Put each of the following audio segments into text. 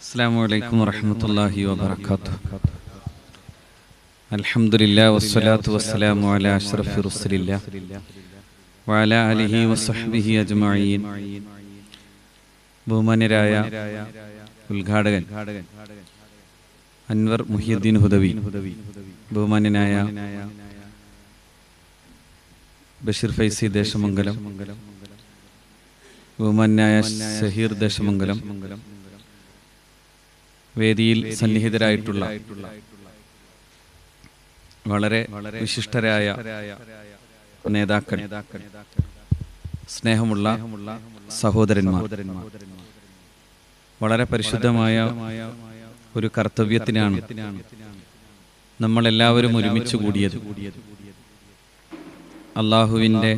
السلام عليكم ورحمة الله وبركاته الحمد لله والصلاة والسلام على أشرف رسل الله وعلى آله وصحبه أجمعين ബഹുമാന്യരായ ഉദ്ഘാടകൻ അൻവർ മുഹിയുദ്ദീൻ ഹുദവി ബഹുമാന്യനായ ബഷീർ ഫൈസി ദേശമംഗലം ബഹുമാന്യായ ഷഹീർ ദേശമംഗലം വേദിയിൽ സന്നിഹിതരായിട്ടുള്ള വളരെ വിശിഷ്ടരായ നേതാക്കൾ സ്നേഹമുള്ള സഹോദരന്മാർ. വളരെ പരിശുദ്ധമായ ഒരു കർത്തവ്യത്തിനാണ് നമ്മളെല്ലാവരും ഒരുമിച്ച് കൂടിയത്. അള്ളാഹുവിന്റെ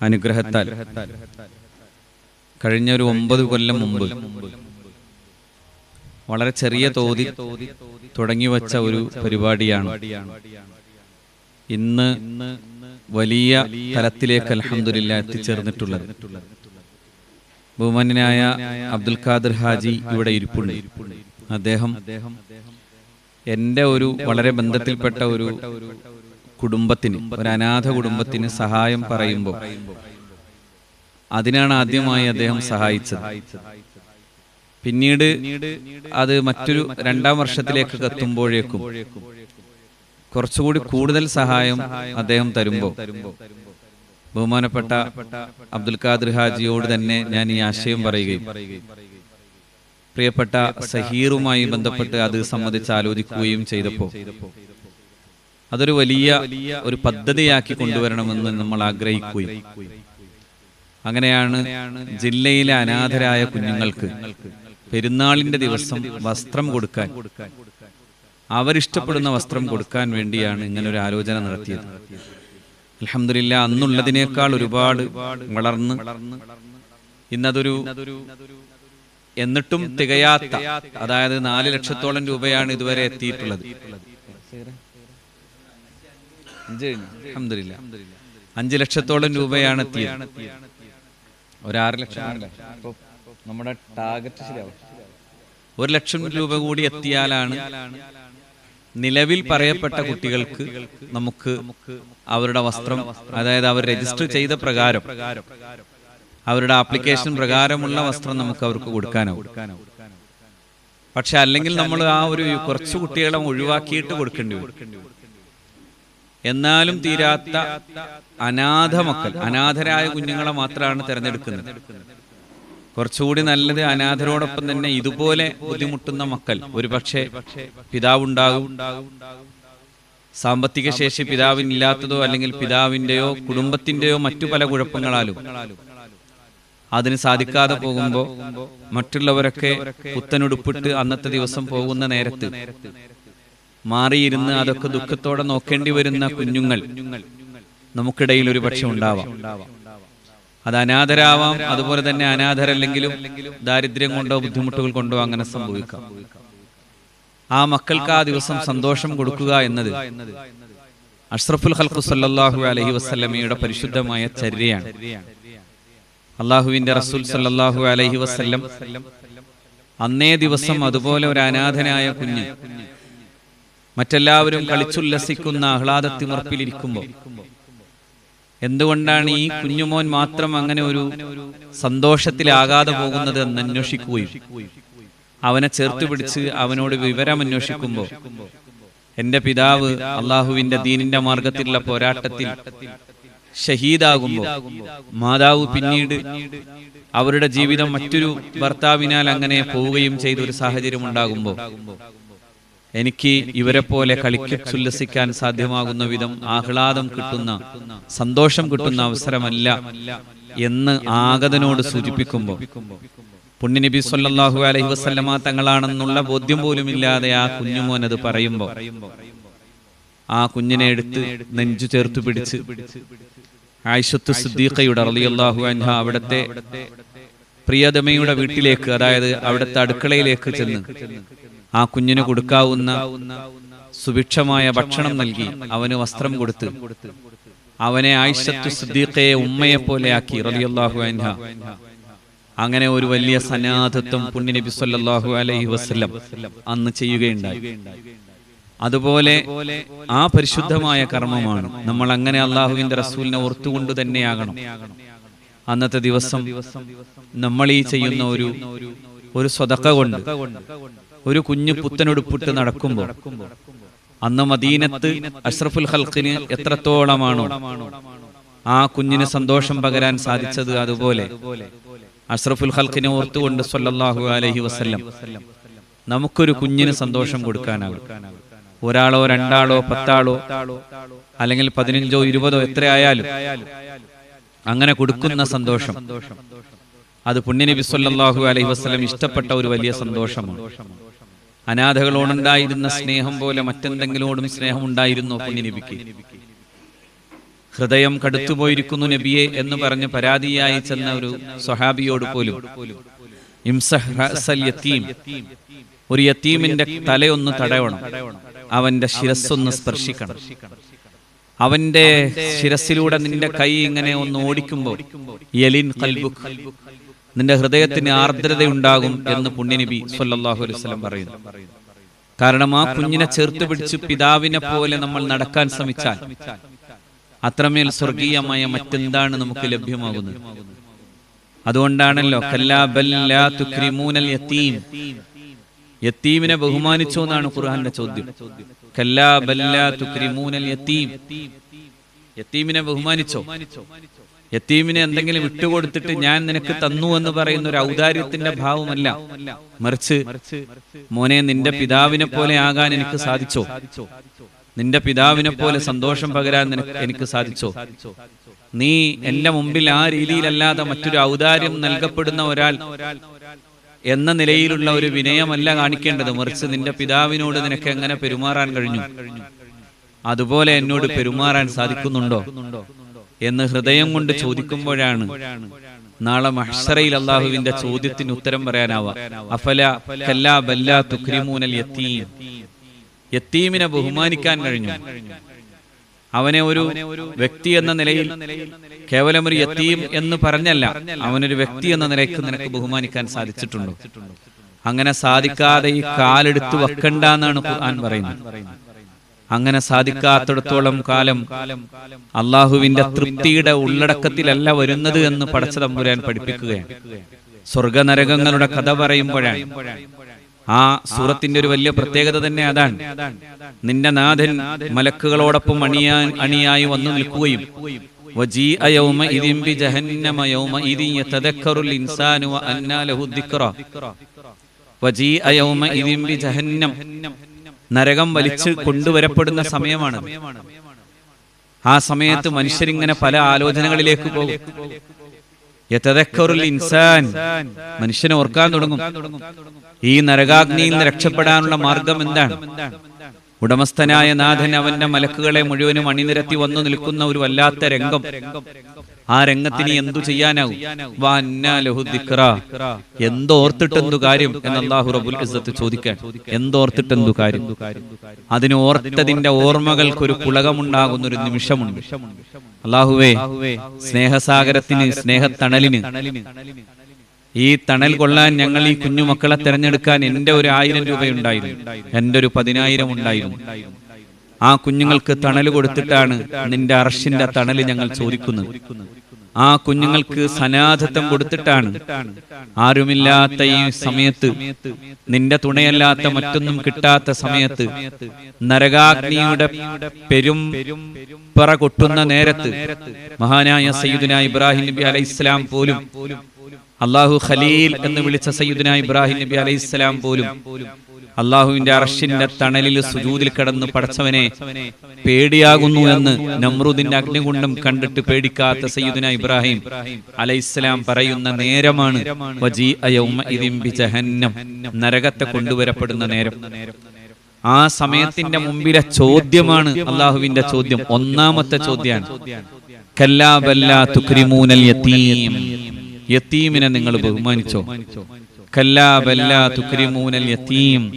അനുഗ്രഹത്താൽ കഴിഞ്ഞ ഒരു ഒമ്പത് കൊല്ലം മുമ്പ് വളരെ ചെറിയ തോതിൽ തുടങ്ങി വച്ച ഒരു പരിപാടിയാണ്. ഇന്ന് വലിയ തലത്തിലേക്ക് അലഹമില്ല എത്തിച്ചേർന്നിട്ടുള്ളത്. ബഹുമാന്യനായ അബ്ദുൽ ഖാദർ ഹാജി ഇവിടെ ഇരിപ്പുണ്ട്. അദ്ദേഹം എന്റെ ഒരു വളരെ ബന്ധത്തിൽപ്പെട്ട ഒരു കുടുംബത്തിന് ഒരു അനാഥ കുടുംബത്തിന് സഹായം പറയുമ്പോൾ അതിനാണ് ആദ്യമായി അദ്ദേഹം സഹായിച്ചത്. പിന്നീട് അത് മറ്റൊരു രണ്ടാം വർഷത്തിലേക്ക് എത്തുമ്പോഴേക്കും കുറച്ചുകൂടി കൂടുതൽ സഹായം അദ്ദേഹം തരുമ്പോൾ. ബഹുമാനപ്പെട്ട അബ്ദുൽ ഖാദിർ ഹാജിയോട് തന്നെ ഞാൻ ഈ ആശയം പറയുകയും പ്രിയപ്പെട്ട സഹീറുമായി ബന്ധപ്പെട്ട് അത് സംബന്ധിച്ച് ആലോചിക്കുകയും ചെയ്തപ്പോൾ അതൊരു വലിയ ഒരു പദ്ധതിയാക്കി കൊണ്ടുവരണമെന്ന് നമ്മൾ ആഗ്രഹിക്കുകയും അങ്ങനെയാണ് ജില്ലയിലെ അനാഥരായ കുഞ്ഞുങ്ങൾക്ക് പെരുന്നാളിന്റെ ദിവസം വസ്ത്രം കൊടുക്കാൻ. അവരിഷ്ടപ്പെടുന്ന വസ്ത്രം കൊടുക്കാൻ വേണ്ടിയാണ് ഇങ്ങനെ ഒരു ആലോചന നടത്തിയത്. അലഹമില്ല അന്നുള്ളതിനേക്കാൾ ഒരുപാട് വളർന്ന് ഇന്നതൊരു എന്നിട്ടും തികയാത്ത അതായത് നാല് ലക്ഷത്തോളം രൂപയാണ് ഇതുവരെ എത്തിയിട്ടുള്ളത്. അലഹമില്ല അഞ്ചു ലക്ഷത്തോളം രൂപയാണ് എത്തിയത്. ഒരാറ് ലക്ഷം. നമ്മുടെ ടാർഗറ്റ് ശരിയാവും. ഒരു ലക്ഷം രൂപ കൂടി എത്തിയാലാണ് നിലവിൽ പറയപ്പെട്ട കുട്ടികൾക്ക് നമുക്ക് അവരുടെ വസ്ത്രം അതായത് അവർ രജിസ്റ്റർ ചെയ്ത പ്രകാരം അവരുടെ ആപ്ലിക്കേഷൻ പ്രകാരമുള്ള വസ്ത്രം നമുക്ക് അവർക്ക് കൊടുക്കാനാവും. പക്ഷെ അല്ലെങ്കിൽ നമ്മൾ ആ ഒരു കുറച്ച് കുട്ടികളെ ഒഴിവാക്കിയിട്ട് കൊടുക്കേണ്ടി വരും. എന്നാലും തീരാത്ത അനാഥ മക്കൾ അനാഥരായ കുഞ്ഞുങ്ങളെ മാത്രമാണ് തിരഞ്ഞെടുക്കുന്നത്. കുറച്ചുകൂടി നല്ലത് അനാഥരോടൊപ്പം തന്നെ ഇതുപോലെ ബുദ്ധിമുട്ടുന്ന മക്കൾ. ഒരുപക്ഷെ പിതാവുണ്ടാകും. സാമ്പത്തിക ശേഷി പിതാവിനില്ലാത്തതോ അല്ലെങ്കിൽ പിതാവിന്റെയോ കുടുംബത്തിന്റെയോ മറ്റു പല കുഴപ്പങ്ങളാലും അതിന് സാധിക്കാതെ പോകുമ്പോൾ മറ്റുള്ളവരൊക്കെ പുത്തനുടുപ്പിട്ട് അന്നത്തെ ദിവസം പോകുന്ന നേരത്ത് മാറിയിരുന്ന് അതൊക്കെ ദുഃഖത്തോടെ നോക്കേണ്ടി വരുന്ന കുഞ്ഞുങ്ങൾ നമുക്കിടയിൽ ഒരു പക്ഷെ ഉണ്ടാവാം. അത് അനാഥരാവാം. അതുപോലെ തന്നെ അനാഥരല്ലെങ്കിലും ദാരിദ്ര്യം കൊണ്ടോ ബുദ്ധിമുട്ടുകൾ കൊണ്ടോ അങ്ങനെ സംഭവിക്കാം. ആ മക്കൾക്ക് ആ ദിവസം സന്തോഷം കൊടുക്കുക എന്നത് അഷ്റഫുൽ ഹൽഖു സല്ലല്ലാഹു അലൈഹി വസല്ലമയുടെ പരിശുദ്ധമായ ചര്യയാണ്. അള്ളാഹുവിന്റെ റസൂൽ സല്ലല്ലാഹു അലൈഹി വസല്ലം അന്നേ ദിവസം അതുപോലെ ഒരു അനാഥനായ കുഞ്ഞ് മറ്റെല്ലാവരും കളിച്ചുല്ലസിക്കുന്ന ആഹ്ലാദത്തിമർപ്പിലിരിക്കുമ്പോൾ എന്തുകൊണ്ടാണ് ഈ കുഞ്ഞുമോൻ മാത്രം അങ്ങനെ ഒരു സന്തോഷത്തിലാകാതെ പോകുന്നത് എന്ന് അന്വേഷിക്കുകയും? അവനെ ചേർത്ത് പിടിച്ച് അവനോട് വിവരം അന്വേഷിക്കുമ്പോൾ എന്റെ പിതാവ് അള്ളാഹുവിന്റെ ദീനിന്റെ മാർഗത്തിലുള്ള പോരാട്ടത്തിൽ ഷഹീദാകുമ്പോൾ മാതാവ് പിന്നീട് അവരുടെ ജീവിതം മറ്റൊരു ഭർത്താവിനാൽ അങ്ങനെ പോവുകയും ചെയ്ത ഒരു സാഹചര്യം ഉണ്ടാകുമ്പോൾ എനിക്ക് ഇവരെ പോലെ കളിക്കുല്ലസിക്കാൻ സാധ്യമാകുന്ന വിധം ആഹ്ലാദം കിട്ടുന്ന സന്തോഷം കിട്ടുന്ന അവസരമല്ല എന്ന് ആഗതനോട് സൂചിപ്പിക്കുമ്പോൾ. പുണ്യനബി സല്ലാഹു അലൈഹി വസല്ലമ തങ്ങളാണെന്നുള്ള ബോധ്യം പോലും ഇല്ലാതെ ആ കുഞ്ഞുമോൻ അത് പറയുമ്പോൾ ആ കുഞ്ഞിനെ എടുത്ത് നെഞ്ചു ചേർത്ത് പിടിച്ച് ആയിഷത്ത് സിദ്ദീഖയുടെ റളിയല്ലാഹു അൻഹ അവിടത്തെ പ്രിയതമയുടെ വീട്ടിലേക്ക് അതായത് അവിടുത്തെ അടുക്കളയിലേക്ക് ചെന്ന് ആ കുഞ്ഞിന് കൊടുക്കാവുന്ന സുഭിക്ഷമായ ഭക്ഷണം നൽകി അവന് വസ്ത്രം കൊടുത്ത് അവനെ ആയിഷത്തു സിദ്ദീഖയെ ഉമ്മയെ പോലെ ആക്കി റളിയല്ലാഹു അൻഹ. അങ്ങനെ ഒരു വലിയ സനാഥത്വം പുണ്യനബി സല്ലല്ലാഹു അലൈഹി വസല്ലം അന്ന് ചെയ്യുകയുണ്ടായി. അതുപോലെ ആ പരിശുദ്ധമായ കർമ്മമാണ്. നമ്മൾ അങ്ങനെ അള്ളാഹുവിന്റെ റസൂലിനെ ഓർത്തുകൊണ്ട് തന്നെയാകണം. അന്നത്തെ ദിവസം നമ്മൾ ഈ ചെയ്യുന്ന ഒരു ഒരു സ്വതക്ക കൊണ്ട് ഒരു കുഞ്ഞു പുത്തനുടുപ്പിട്ട് നടക്കുമ്പോൾ അന്ന് മദീനത്ത് അഷ്റഫുൽ ഹൽക്കിന് എത്രത്തോളമാണോ ആ കുഞ്ഞിന് സന്തോഷം പകരാൻ സാധിച്ചത് അതുപോലെ അഷ്റഫുൽ ഹൽക്കിനെ ഓർത്തുകൊണ്ട് സല്ലല്ലാഹു അലൈഹി വസല്ലം നമുക്കൊരു കുഞ്ഞിന് സന്തോഷം കൊടുക്കാനാകും. ഒരാളോ രണ്ടാളോ പത്താളോ അല്ലെങ്കിൽ പതിനഞ്ചോ ഇരുപതോ എത്രയായാലും അങ്ങനെ കൊടുക്കുന്ന സന്തോഷം. അത് പുണ്യനബി സല്ലല്ലാഹു അലൈഹി വസല്ലം ഇഷ്ടപ്പെട്ട ഒരു വലിയ സന്തോഷമാണ്. അനാഥകളോടുണ്ടായിരുന്ന സ്നേഹം പോലെ മറ്റെന്തെങ്കിലോടും സ്നേഹം ഉണ്ടായിരുന്നോ നബിക്ക് ഹൃദയം കടുത്തുപോയിരിക്കുന്നു നബിയെ എന്ന് പറഞ്ഞ് പരാതിയായി ചെന്ന ഒരു സ്വഹാബിയോട് പോലും. ഒരു യത്തീമിന്റെ തലയൊന്ന് തടയണം അവന്റെ ശിരസ്സൊന്ന് സ്പർശിക്കണം അവന്റെ ശിരസിലൂടെ നിന്റെ കൈ ഇങ്ങനെ ഒന്ന് ഓടിക്കുമ്പോൾ യലിൻ നിന്റെ ഹൃദയത്തിന് ആർദ്രതയുണ്ടാകും എന്ന് പുണ്യനബി സല്ലല്ലാഹു അലൈഹി വസല്ലം പറയുന്നു. കാരണം ആ കുഞ്ഞിനെ ചേർത്ത് പിടിച്ച് പിതാവിനെ പോലെ നമ്മൾ നടക്കാൻ ശ്രമിച്ചാൽ അത്രമേൽ സ്വർഗീയമായ മറ്റെന്താണ് നമുക്ക് ലഭ്യമാകുന്നത്? അതുകൊണ്ടാണല്ലോ യത്തീമിനെ ബഹുമാനിച്ചോ എന്നാണ് ഖുർഹാന്റെ ചോദ്യം. യത്തീമിനെ ബഹുമാനിച്ചോ? യത്തീമിനെ എന്തെങ്കിലും വിട്ടുകൊടുത്തിട്ട് ഞാൻ നിനക്ക് തന്നു എന്ന് പറയുന്ന ഒരു ഔദാര്യത്തിന്റെ ഭാവമല്ല. മറിച്ച് മോനെ നിന്റെ പിതാവിനെ പോലെ ആകാൻ എനിക്ക് സാധിച്ചോ? നിന്റെ പിതാവിനെ പോലെ സന്തോഷം പകരാൻ നിനക്ക് എനിക്ക് സാധിച്ചോ? നീ എന്റെ മുമ്പിൽ ആ രീതിയിലല്ലാതെ മറ്റൊരു ഔദാര്യം നൽകപ്പെടുന്ന ഒരാൾ എന്ന നിലയിലുള്ള ഒരു വിനയമല്ല കാണിക്കേണ്ടത്. മറിച്ച് നിന്റെ പിതാവിനോട് നിനക്ക് എങ്ങനെ പെരുമാറാൻ കഴിഞ്ഞു? അതുപോലെ എന്നോട് പെരുമാറാൻ സാധിക്കുന്നുണ്ടോ? എന്ന് ഹൃദയം കൊണ്ട് ചോദിക്കുമ്പോഴാണ്. നാളെ മഹ്സറയിൽ അള്ളാഹുവിന്റെ ചോദ്യത്തിന് ഉത്തരം പറയാനാവാ അഫല ബല്ല തുക്രിമൂനൽ യത്തീം. യത്തീമിനെ ബഹുമാനിക്കാൻ കഴിഞ്ഞു. അവനെ ഒരു വ്യക്തി എന്ന നിലയിൽ കേവലം ഒരു യത്തീം എന്ന് പറഞ്ഞല്ല. അവനൊരു വ്യക്തി എന്ന നിലയ്ക്ക് നിനക്ക് ബഹുമാനിക്കാൻ സാധിച്ചിട്ടുണ്ടോ. അങ്ങനെ സാധിക്കാതെ ഈ കാലെടുത്ത് വെക്കണ്ട എന്നാണ് ഖുർആൻ പറയുന്നത്. അങ്ങനെ സാധിക്കാത്തിടത്തോളം കാലം അള്ളാഹുവിന്റെ തൃപ്തിയുടെ ഉള്ളടക്കത്തിലല്ല വരുന്നത് എന്ന് പടച്ചതമ്പുരാൻ പഠിപ്പിക്കുകയാണ്. സ്വർഗനരകങ്ങളുടെ കഥ പറയുമ്പോഴാണ്. ആ സൂറത്തിന്റെ ഒരു വലിയ പ്രത്യേകത തന്നെ അതാണ്. നിന്റെ നാഥൻ മലക്കുകളോടൊപ്പം അണിയാൻ അണിയായി വന്നു നിൽക്കുകയും ഇൻസാനു ദിക്റ. യൗമ ഇദിം ബി ജഹന്നം നരകം വലിച്ച് കൊണ്ടുവരപ്പെടുന്ന സമയമാണ്. ആ സമയത്ത് മനുഷ്യരിങ്ങനെ പല ആലോചനകളിലേക്ക് പോകും. ഇൻസാൻ. മനുഷ്യനെ ഓർക്കാൻ തുടങ്ങും. ഈ നരകാഗ്നിയിൽ നിന്ന് രക്ഷപ്പെടാനുള്ള മാർഗം എന്താണ്? ഉടമസ്ഥനായ നാഥൻ അവന്റെ മലക്കുകളെ മുഴുവനും അണിനിരത്തി വന്നു നിൽക്കുന്ന ഒരു വല്ലാത്ത രംഗം. ആ രംഗത്തിന് എന്തു ചെയ്യാനാവും. എന്തോർത്തിട്ടെന്തു കാര്യം? എന്ന് അല്ലാഹു റബ്ബുൽ ഇസ്സത്ത് ചോദിക്കാൻ. എന്തോർത്തിട്ടെന്തു കാര്യം? അതിന് ഓർത്തതിന്റെ ഓർമ്മകൾക്കൊരു പുളകമുണ്ടാകുന്ന ഒരു നിമിഷമുണ്ട്. അള്ളാഹുവേ സ്നേഹസാഗരത്തിന് സ്നേഹത്തണലിന് ഈ തണൽ കൊള്ളാൻ ഞങ്ങൾ ഈ കുഞ്ഞുമക്കളെ തെരഞ്ഞെടുക്കാൻ എന്റെ ഒരു ആയിരം രൂപയുണ്ടായിരുന്നു. എന്റെ ഒരു പതിനായിരം ഉണ്ടായിരുന്നു. ആ കുഞ്ഞുങ്ങൾക്ക് തണൽ കൊടുത്തിട്ടാണ് നിന്റെ അർഷിന്റെ തണൽ ഞങ്ങൾ ചോദിക്കുന്നത്. ആ കുഞ്ഞുങ്ങൾക്ക് സനാഥത്വം കൊടുത്തിട്ടാണ്. ആരുമില്ലാത്ത ഈ സമയത്ത് നിന്റെ തുണയല്ലാത്ത മറ്റൊന്നും കിട്ടാത്ത സമയത്ത് നരകാഗ്നിയുടെ പെരും പറ കൊട്ടുന്ന നേരത്ത് മഹാനായ സയ്യിദുന ഇബ്രാഹിം നബി അലൈഹി ഇസ്ലാം പോലും അള്ളാഹു ഖലീൽ എന്ന് വിളിച്ച സയ്യിദുന ഇബ്രാഹിം നബി അലൈഹി ഇസ്ലാം പോലും അള്ളാഹുവിന്റെ അർഷിന്റെ തണലിൽ സുജൂതിൽ കിടന്ന് പടച്ചവനെ പേടിയാകുന്നു എന്ന് നമ്രൂദിന്റെ കൊണ്ടും കണ്ടിട്ട് പേടിക്കാത്ത സയ്യിദുന ഇബ്രാഹിം അലൈഹിസ്സലാം പറയുന്ന നേരമാണ് നരകത്തെ കൊണ്ടുവരപ്പെടുന്ന നേരം. ആ സമയത്തിന്റെ മുമ്പിലെ ചോദ്യമാണ് അള്ളാഹുവിന്റെ ചോദ്യം. ഒന്നാമത്തെ ചോദ്യമാണ്. കല്ലാബല്ലാ തുക്രിമൂനൽ യതീം. യത്തീമിനെ നിങ്ങൾ ബഹുമാനിച്ചോ? كلا بل لا تكرمون اليتيم.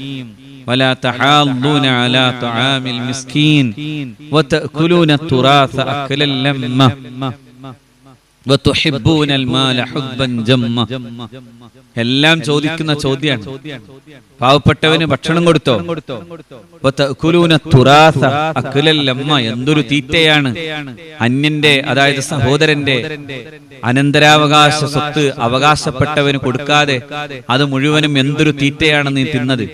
ولا تحاضون على طعام المسكين. وتأكلون التراث أكلا لما. എല്ലാം ചോദിക്കുന്ന ചോദ്യമാണ്. പാവപ്പെട്ടവന് ഭക്ഷണം കൊടുത്തോ? തുറാസ. എന്തൊരു തീറ്റയാണ്. അന്യന്റെ അതായത് സഹോദരന്റെ അനന്തരാവകാശ സ്വത്ത് അവകാശപ്പെട്ടവന് കൊടുക്കാതെ അത് മുഴുവനും എന്തൊരു തീറ്റയാണ് നീ തിന്നത്?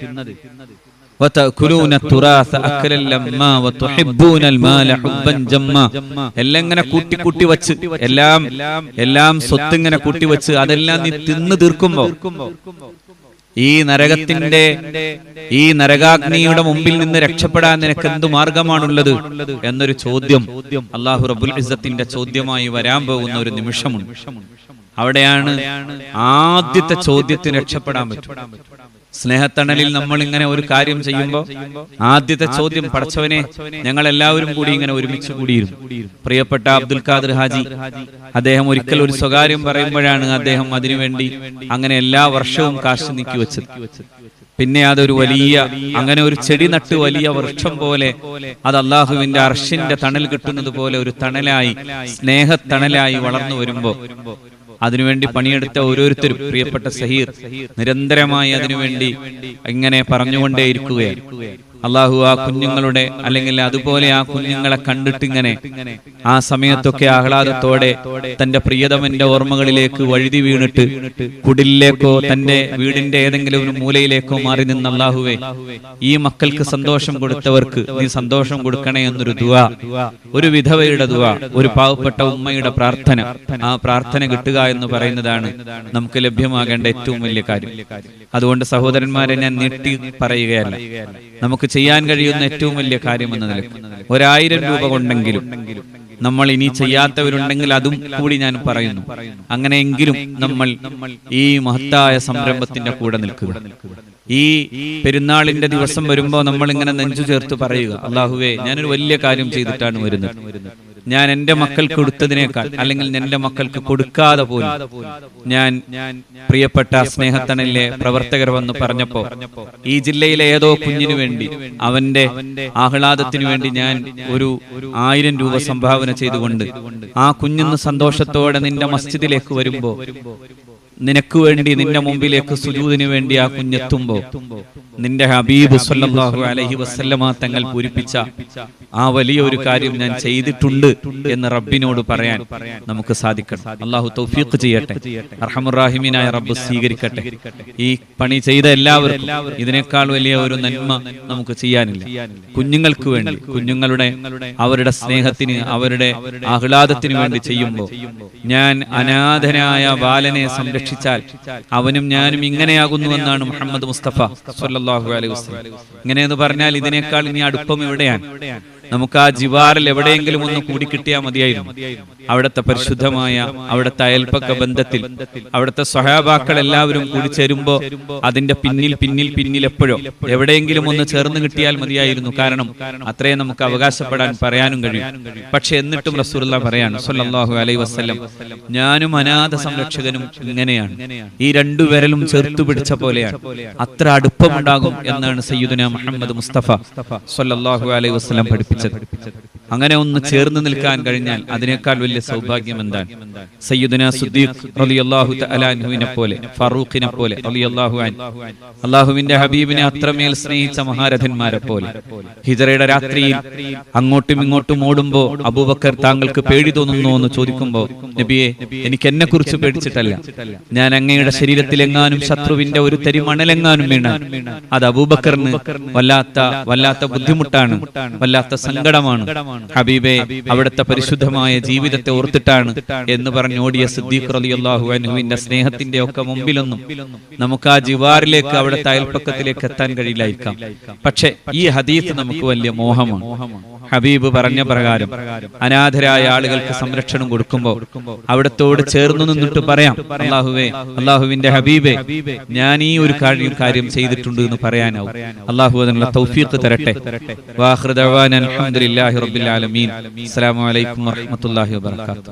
എല്ലാം ഇങ്ങനെ കൂട്ടി കൂട്ടി വച്ച് എല്ലാം എല്ലാം സ്വത്ത് ഇങ്ങനെ കൂട്ടി വെച്ച് അതെല്ലാം നീ തിന്നു തീർക്കുമ്പോ ഈ നരകത്തിന്റെ ഈ നരകാഗ്നിയുടെ മുമ്പിൽ നിന്ന് രക്ഷപ്പെടാൻ നിനക്ക് എന്ത് മാർഗമാണുള്ളത് എന്നൊരു ചോദ്യം അള്ളാഹു റബുൽ ഇസത്തിന്റെ ചോദ്യമായി വരാൻ പോകുന്ന ഒരു നിമിഷമുണ്ട്. അവിടെയാണ് ആദ്യത്തെ ചോദ്യത്തിന് രക്ഷപ്പെടാൻ പറ്റും. സ്നേഹത്തണലിൽ നമ്മൾ ഇങ്ങനെ ഒരു കാര്യം ചെയ്യുമ്പോൾ ആദ്യത്തെ ചോദ്യം പഠിച്ചവനെ ഞങ്ങൾ എല്ലാവരും കൂടി ഇങ്ങനെ ഒരുമിച്ച് കൂടിയിരുന്നു. പ്രിയപ്പെട്ട അബ്ദുൽ ഖാദർ ഹാജി അദ്ദേഹം ഒരിക്കൽ ഒരു സ്വകാര്യം പറയുമ്പോഴാണ് അദ്ദേഹം അതിനുവേണ്ടി അങ്ങനെ എല്ലാ വർഷവും കാശ് നീക്കി വെച്ചത്. പിന്നെ അതൊരു വലിയ അങ്ങനെ ഒരു ചെടി നട്ട് വലിയ വൃക്ഷം പോലെ അത് അള്ളാഹുവിന്റെ അർഷിന്റെ തണൽ കിട്ടുന്നത് പോലെ ഒരു തണലായി സ്നേഹത്തണലായി വളർന്നു വരുമ്പോ അതിനുവേണ്ടി പണിയെടുത്ത ഓരോരുത്തരും പ്രിയപ്പെട്ട സഹീർ നിരന്തരമായി അതിനുവേണ്ടി ഇങ്ങനെ പറഞ്ഞുകൊണ്ടേയിരിക്കുകയാണ്. അള്ളാഹു ആ കുഞ്ഞുങ്ങളുടെ അല്ലെങ്കിൽ അതുപോലെ ആ കുഞ്ഞുങ്ങളെ കണ്ടിട്ട് ഇങ്ങനെ ആ സമയത്തൊക്കെ ആഹ്ലാദത്തോടെ തന്റെ പ്രിയതമന്റെ ഓർമ്മകളിലേക്ക് വഴുതി വീണിട്ട് കുടിലേക്കോ തന്റെ വീടിന്റെ ഏതെങ്കിലും ഒരു മൂലയിലേക്കോ മാറി നിന്ന് അള്ളാഹുവെ ഈ മക്കൾക്ക് സന്തോഷം കൊടുത്തവർക്ക് നീ സന്തോഷം കൊടുക്കണേ എന്നൊരു ദുവ ഒരു വിധവയുടെ ദുവ ഒരു പാവപ്പെട്ട ഉമ്മയുടെ പ്രാർത്ഥന ആ പ്രാർത്ഥന കിട്ടുക എന്ന് പറയുന്നതാണ് നമുക്ക് ലഭ്യമാകേണ്ട ഏറ്റവും വലിയ കാര്യം. അതുകൊണ്ട് സഹോദരന്മാരെ ഞാൻ നീട്ടി പറയുകയല്ല. നമുക്ക് ചെയ്യാൻ കഴിയുന്ന ഏറ്റവും വലിയ കാര്യം എന്ന നിലയ്ക്ക്. ഒരായിരം രൂപ കൊണ്ടെങ്കിലും നമ്മൾ ഇനി ചെയ്യാത്തവരുണ്ടെങ്കിൽ അതും കൂടി ഞാൻ പറയുന്നു. അങ്ങനെയെങ്കിലും നമ്മൾ ഈ മഹത്തായ സംരംഭത്തിന്റെ കൂടെ നിൽക്കുക. ഈ പെരുന്നാളിന്റെ ദിവസം വരുമ്പോൾ നമ്മൾ ഇങ്ങനെ നെഞ്ചു ചേർത്ത് പറയുക. അള്ളാഹുവേ ഞാനൊരു വലിയ കാര്യം ചെയ്തിട്ടാണ് വരുന്നത്. ഞാൻ എന്റെ മക്കൾക്ക് കൊടുത്തതിനേക്കാൾ അല്ലെങ്കിൽ എന്റെ മക്കൾക്ക് കൊടുക്കാതെ പോലും ഞാൻ പ്രിയപ്പെട്ട സ്നേഹത്തണലിലെ പ്രവർത്തകർ വന്ന് പറഞ്ഞപ്പോ ഈ ജില്ലയിലെ ഏതോ കുഞ്ഞിനു വേണ്ടി അവന്റെ ആഹ്ലാദത്തിനു വേണ്ടി ഞാൻ ഒരു ആയിരം രൂപ സംഭാവന ചെയ്തുകൊണ്ട് ആ കുഞ്ഞിന്ന് സന്തോഷത്തോടെ നിന്റെ മസ്ജിദിലേക്ക് വരുമ്പോ നിനക്ക് വേണ്ടി നിന്റെ മുമ്പിലേക്ക് സുജൂദിന് വേണ്ടി ആ കുഞ്ഞെത്തുമ്പോ നിന്റെ ഹബീബ് സല്ലല്ലാഹു അലൈഹി വസല്ലമ തങ്ങൾ പൂരിപ്പിച്ച ആ വലിയൊരു കാര്യം ഞാൻ ചെയ്തിട്ടുണ്ട് എന്ന് റബ്ബിനോട് പറയാൻ നമുക്ക് സാധിക്കണം. അള്ളാഹു തൗഫീഖ് ചെയ്യട്ടെ. അർഹമുറാഹിമീനായ റബ്ബ് സ്വീകരിക്കട്ടെ. ഈ പണി ചെയ്ത എല്ലാവർക്കും ഇതിനേക്കാൾ വലിയ ഒരു നന്മ നമുക്ക് ചെയ്യാനില്ല. കുഞ്ഞുങ്ങൾക്ക് വേണ്ടി കുഞ്ഞുങ്ങളുടെ അവരുടെ സ്നേഹത്തിന് അവരുടെ ആഹ്ലാദത്തിന് വേണ്ടി ചെയ്യുമ്പോൾ ഞാൻ അനാഥനായ ബാലനെ സംരക്ഷിച്ചാൽ അവനും ഞാനും ഇങ്ങനെയാകുന്നു എന്നാണ് മുഹമ്മദ് മുസ്തഫ സല്ലാഹു അലൈഹി വസല്ലം. ഇങ്ങനെയെന്ന് പറഞ്ഞാൽ ഇതിനേക്കാൾ ഇനി അടുപ്പം എവിടെയാണ് നമുക്ക് ആ ജിവാറിൽ എവിടെയെങ്കിലും ഒന്ന് കൂടിക്കിട്ടിയാൽ മതിയായിരുന്നു. അവിടുത്തെ പരിശുദ്ധമായ അവിടുത്തെ അയൽപ്പക്ക ബന്ധത്തിൽ അവിടുത്തെ സഹാബാക്കൾ എല്ലാവരും കൂടി ചേരുമ്പോ അതിന്റെ പിന്നിൽ പിന്നിൽ പിന്നിൽ എപ്പോഴോ എവിടെയെങ്കിലും ഒന്ന് ചേർന്ന് കിട്ടിയാൽ മതിയായിരുന്നു. കാരണം അത്രയും നമുക്ക് അവകാശപ്പെടാൻ പറയാനും കഴിയും. പക്ഷെ എന്നിട്ടും റസൂലുള്ള പറയാണ് സല്ലല്ലാഹു അലൈ വസ്ലം ഞാനും അനാഥ സംരക്ഷകനും ഇങ്ങനെയാണ്. ഈ രണ്ടു വിരലും ചേർത്തു പിടിച്ച പോലെയാണ്. അത്ര അടുപ്പമുണ്ടാകും എന്നാണ് സയ്യിദുന മുഹമ്മദ് മുസ്തഫ സല്ലല്ലാഹു അലൈഹി വസല്ലം പഠിപ്പിച്ചത്. അങ്ങനെ ഒന്ന് ചേർന്ന് നിൽക്കാൻ കഴിഞ്ഞാൽ അതിനേക്കാൾ വലിയ സൗഭാഗ്യം എന്താണ്? സയ്യുദന സുദ്ദീഖ് റളിയല്ലാഹു പോലെ ഫറൂഖിനെ പോലെ റളിയല്ലാഹു അൻഹു. അള്ളാഹുവിന്റെ ഹബീബിനെ അത്രമേൽ സ്നേഹിച്ച മഹാരഥന്മാരെ പോലെ. ഹിജറയുടെ രാത്രിയിൽ അങ്ങോട്ടും ഇങ്ങോട്ടും ഓടുമ്പോ അബൂബക്കർ താങ്കൾക്ക് പേടി തോന്നുന്നു എന്ന് ചോദിക്കുമ്പോ നബിയെ എനിക്ക് എന്നെ കുറിച്ച് പേടിച്ചിട്ടല്ല. ഞാൻ അങ്ങയുടെ ശരീരത്തിലെങ്ങാനും ശത്രുവിന്റെ ഒരു തരി മണലെങ്ങാനും വീണ അത് അബൂബക്കറിന് വല്ലാത്ത വല്ലാത്ത ബുദ്ധിമുട്ടാണ് വല്ലാത്ത സങ്കടമാണ്. ഹബീബെ അവിടുത്തെ പരിശുദ്ധമായ ജീവിതത്തെ ഓർത്തിട്ടാണ് എന്ന് പറഞ്ഞോടിയ സിദ്ദീഖ് റളിയല്ലാഹു അനുവിന്റെ സ്നേഹത്തിന്റെ ഒക്കെ മുമ്പിലൊന്നും നമുക്ക് ആ ജിവാറിലേക്ക് അവിടുത്തെ അയൽപ്പക്കത്തിലേക്ക് എത്താൻ കഴിയില്ലായിരിക്കാം. പക്ഷെ ഈ ഹദീസ് നമുക്ക് വലിയ മോഹമാണ്. ഹബീബ് പറഞ്ഞ പ്രകാരം അനാഥരായ ആളുകൾക്ക് സംരക്ഷണം കൊടുക്കുമ്പോൾ അവിടത്തോട് ചേർന്നു നിന്നിട്ട് പറയാം അള്ളാഹുവേ അള്ളാഹുവിന്റെ ഹബീബെ ഞാൻ ഈ ഒരു കാര്യം കാര്യം ചെയ്തിട്ടുണ്ട് എന്ന് പറയാനാവും. അള്ളാഹു അതിനുള്ള തൗഫീഖ് തരട്ടെ. വാഹൃദവാൻ അൽഹംദുലില്ലാഹി റബ്ബിൽ ആലമീൻ. അസ്സലാമു അലൈക്കും വറഹ്മത്തുള്ളാഹി വബറകാതുഹു